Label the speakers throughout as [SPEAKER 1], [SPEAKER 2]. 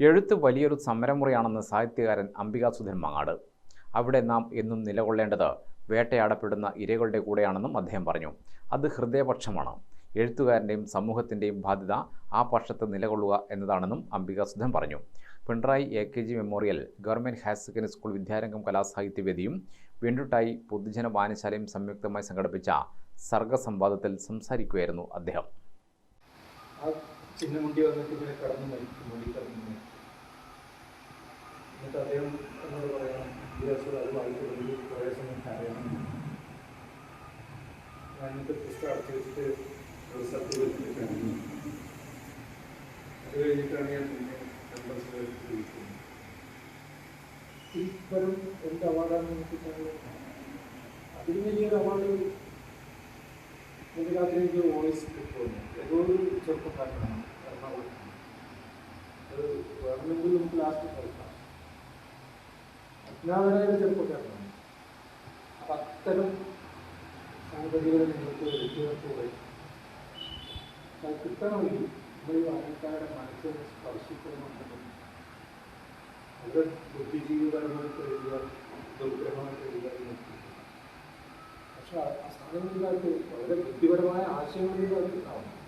[SPEAKER 1] എഴുത്ത് വലിയൊരു സമരമുറയാണെന്ന് സാഹിത്യകാരൻ അംബികാ സുധൻ മങ്ങാട്. അവിടെ നാം എന്നും നിലകൊള്ളേണ്ടത് വേട്ടയാടപ്പെടുന്ന ഇരകളുടെ കൂടെയാണെന്നും അദ്ദേഹം പറഞ്ഞു. അത് ഹൃദയപക്ഷമാണ്. എഴുത്തുകാരന്റെയും സമൂഹത്തിന്റെയും ബാധ്യത ആ പക്ഷത്ത് നിലകൊള്ളുക എന്നതാണെന്നും അംബികാസുധൻ പറഞ്ഞു. Pinarayi A K G memorial government higher secondary school വിദ്യാരംഗം കലാസാഹിത്യവേദിയും വെണ്ടുട്ടായി പൊതുജന വായനശാലയും സംയുക്തമായി സംഘടിപ്പിച്ച സർഗസംവാദത്തിൽ സംസാരിക്കുകയായിരുന്നു അദ്ദേഹം.
[SPEAKER 2] ആ ചിന്നമുണ്ടി വന്നിട്ട് ഇങ്ങനെ കടന്നു മരിക്കും മുടി കടന്നു മരിക്കും എന്നിട്ട് അദ്ദേഹം എന്നോട് പറയണം ദിവസം അത് വായിക്കുന്നത് കുറേ സമയം കരയണം ഞാൻ എന്നിട്ട് പുസ്തകം അടച്ചു വെച്ചിട്ട് ഒരു സ്ഥലത്ത് വെച്ചിട്ട് കരഞ്ഞു അത് കഴിഞ്ഞിട്ടാണ് ഞാൻ പിന്നെ ക്യാമ്പസിൽ വിളിക്കുന്നത് ഇപ്പോഴും എന്ത് അവാർഡാണെന്ന് നോക്കിയിട്ടാണ് അതിന് വലിയൊരു അവാർഡ് രാത്രി എനിക്ക് വോയിസ് കിട്ടുന്നു. ഏതോ ഒരു ചെറുപ്പക്കാരനാണ്. എറണാകുളത്ത്. അത് വേണമെങ്കിൽ നമുക്ക് ലാസ്റ്റ് കേൾക്കാം. അജ്ഞാതനായ ഒരു ചെറുപ്പക്കാരനാണ്. അപ്പം അത്തരം സാങ്കേതികത നിങ്ങൾക്ക് വ്യക്തികൾക്കൂടെ കിട്ടണമെങ്കിൽ നമ്മൾ ഈ വായനക്കാരുടെ മനസ്സിനെ സ്പർശിക്കണമെന്നുണ്ടെങ്കിൽ അവരുടെ ബുദ്ധിജീവിപരമായിട്ട് എഴുതുക ദുർഗ്രഹമായിട്ട് എഴുതുക പക്ഷെ സാധനങ്ങളില്ലാത്ത വളരെ ബുദ്ധിപരമായ ആശയങ്ങളില്ലാത്ത ആവും ചിഹ്നമുദ്രകൾ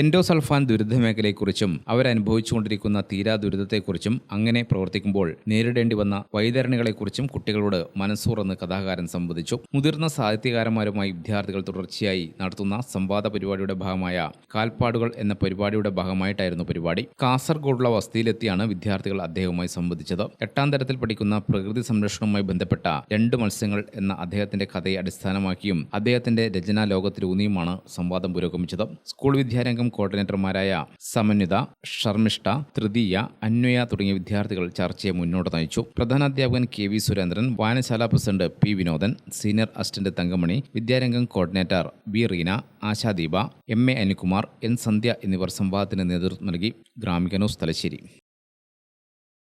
[SPEAKER 3] എൻഡോസൾഫാൻ ദുരിതമേഖലയെക്കുറിച്ചും അവരനുഭവിച്ചുകൊണ്ടിരിക്കുന്ന തീരാ ദുരിതത്തെക്കുറിച്ചും അങ്ങനെ പ്രവർത്തിക്കുമ്പോൾ നേരിടേണ്ടി വന്ന വൈതരണികളെക്കുറിച്ചും കുട്ടികളോട് മനസ്സുറന്ന് കഥാകാരൻ സംവദിച്ചു. മുതിർന്ന സാഹിത്യകാരന്മാരുമായി വിദ്യാർത്ഥികൾ തുടർച്ചയായി നടത്തുന്ന സംവാദ പരിപാടിയുടെ ഭാഗമായ കാൽപ്പാടുകൾ എന്ന പരിപാടിയുടെ ഭാഗമായിട്ടായിരുന്നു പരിപാടി. കാസർഗോഡുള്ള വസതിയിലെത്തിയാണ് വിദ്യാർത്ഥികൾ അദ്ദേഹവുമായി സംവദിച്ചത്. എട്ടാം തരത്തിൽ പഠിക്കുന്ന പ്രകൃതി സംരക്ഷണവുമായി ബന്ധപ്പെട്ട രണ്ട് മത്സ്യങ്ങൾ എന്ന അദ്ദേഹത്തിന്റെ കഥയെ അടിസ്ഥാനമാക്കിയും അദ്ദേഹത്തിന്റെ രചനാ ലോകത്തിലൂന്നിയുമാണ് സംവാദം പുരോഗമിച്ചത്. സ്കൂൾ വിദ്യാരംഗം കോർഡിനേറ്റർമാരായ സമന്വിത ഷർമിഷ്ഠ തൃതീയ അന്വയ തുടങ്ങിയ വിദ്യാർത്ഥികൾ ചർച്ചയെ മുന്നോട്ട് നയിച്ചു. പ്രധാനാധ്യാപകൻ കെ വി സുരേന്ദ്രൻ വായനശാല president P Vinodan senior assistant Thankamani Vidyarangam coordinator B Reena Ashadeepa M A Anukumar N Sandhya എന്നിവർ സംവാദത്തിന് നേതൃത്വം നൽകി. ഗ്രാമിക ന്യൂസ് തലശ്ശേരി.